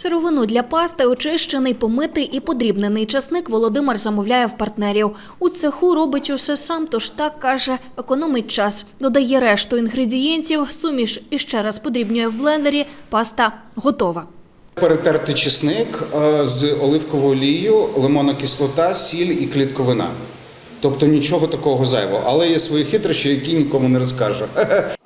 Сировину для пасти, очищений, помитий і подрібнений часник Володимир замовляє в партнерів. У цеху робить усе сам, тож так каже, економить час. Додає решту інгредієнтів, суміш і ще раз подрібнює в блендері. Паста готова. Перетертий чесник е, з оливковою олією, лимонна кислота, сіль і клітковина. Тобто нічого такого зайвого. Але є свої хитрощі, які нікому не розкажу.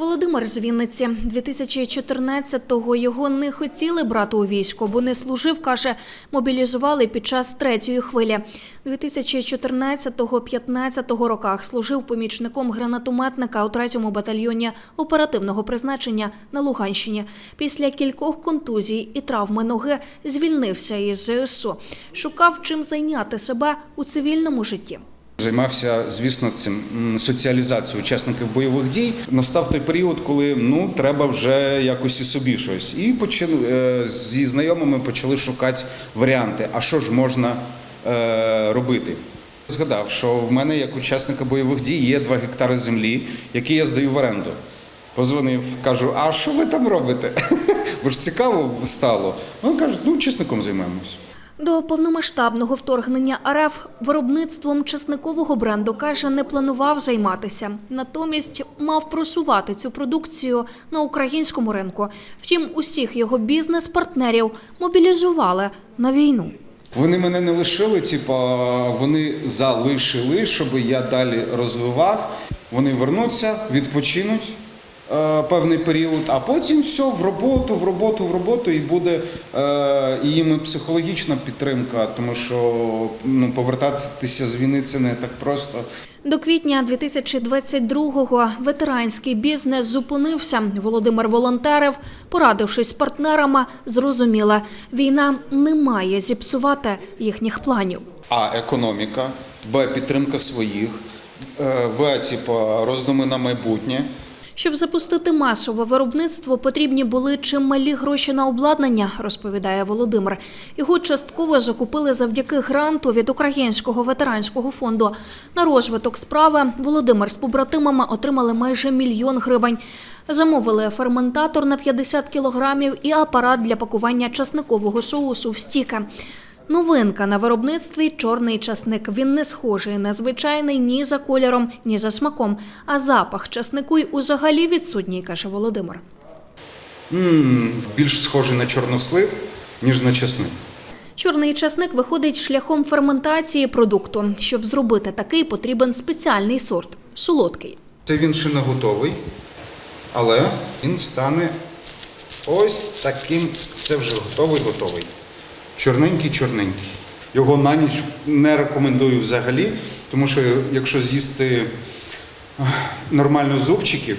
Володимир з Вінниці 2014-го його не хотіли брати у військо, бо не служив, каже, мобілізували під час третьої хвилі. 2014-15 роках служив помічником гранатометника у третьому батальйоні оперативного призначення на Луганщині. Після кількох контузій і травми ноги звільнився із ЗСУ. Шукав чим зайняти себе у цивільному житті. Займався, звісно, цим соціалізацією учасників бойових дій. Настав той період, коли ну треба вже якось і собі щось. І почали е, зі знайомими почали шукати варіанти. А що ж можна е, робити? Згадав, що в мене як учасника бойових дій є 2 гектари землі, які я здаю в оренду. Позвонив, кажу, а що ви там робите? Бо ж цікаво стало. Він каже, ну чесником займаємось. До повномасштабного вторгнення РФ виробництвом часникового бренду каже, не планував займатися. Натомість мав просувати цю продукцію на українському ринку. Втім, усіх його бізнес-партнерів мобілізували на війну. Вони мене не лишили, типа вони залишили, щоб я далі розвивав. Вони вернуться, відпочинуть певний період, а потім все в роботу, в роботу, в роботу, і буде е, і їм і психологічна підтримка, тому що ну, повертатися з війни це не так просто. До квітня 2022-го ветеранський бізнес зупинився. Володимир волонтерив, порадившись з партнерами, зрозуміла, війна не має зіпсувати їхніх планів. А економіка, Б підтримка своїх, е, В типа роздуми на майбутнє. Щоб запустити масове виробництво, потрібні були чималі гроші на обладнання, розповідає Володимир. Його частково закупили завдяки гранту від Українського ветеранського фонду. На розвиток справи Володимир з побратимами отримали майже мільйон гривень. Замовили ферментатор на 50 кілограмів і апарат для пакування часникового соусу в стіки. Новинка на виробництві чорний часник. Він не схожий на звичайний ні за кольором, ні за смаком. А запах часнику й узагалі відсутній, каже Володимир. м більш схожий на чорнослив, ніж на чесник. Чорний часник виходить шляхом ферментації продукту. Щоб зробити такий, потрібен спеціальний сорт солодкий. Це він ще не готовий, але він стане ось таким. Це вже готовий, готовий. Чорненький, чорненький. Його на ніч не рекомендую взагалі, тому що якщо з'їсти ех, нормально зубчиків,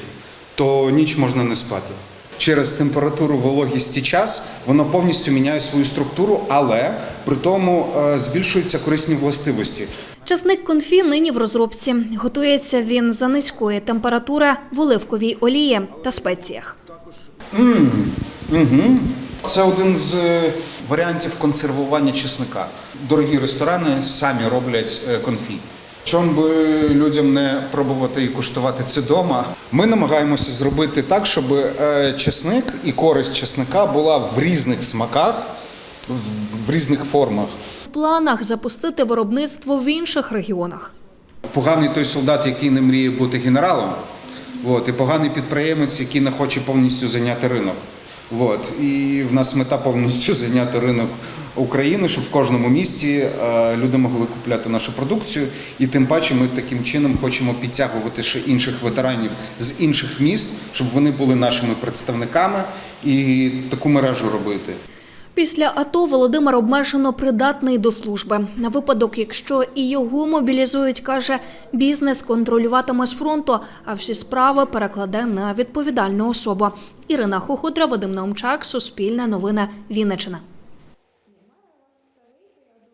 то ніч можна не спати. Через температуру, вологість і час воно повністю міняє свою структуру, але при тому е, збільшуються корисні властивості. Часник конфі нині в розробці. Готується він за низької температури в оливковій олії та спеціях. Угу. Це один з е, варіантів консервування чесника. Дорогі ресторани самі роблять е, конфі. Чому би людям не пробувати і куштувати це вдома? Ми намагаємося зробити так, щоб е, чесник і користь чесника була в різних смаках, в- в різних формах. В планах запустити виробництво в інших регіонах. Поганий той солдат, який не мріє бути генералом, от, і поганий підприємець, який не хоче повністю зайняти ринок. От. І в нас мета повністю зайняти ринок України, щоб в кожному місті е, люди могли купляти нашу продукцію. І тим паче ми таким чином хочемо підтягувати ще інших ветеранів з інших міст, щоб вони були нашими представниками і таку мережу робити. Після АТО Володимир обмежено придатний до служби. На випадок, якщо і його мобілізують, каже, бізнес контролюватиме з фронту, а всі справи перекладе на відповідальну особу. Ірина Хоходра, Вадим Наумчак, Суспільне новини, Вінниччина.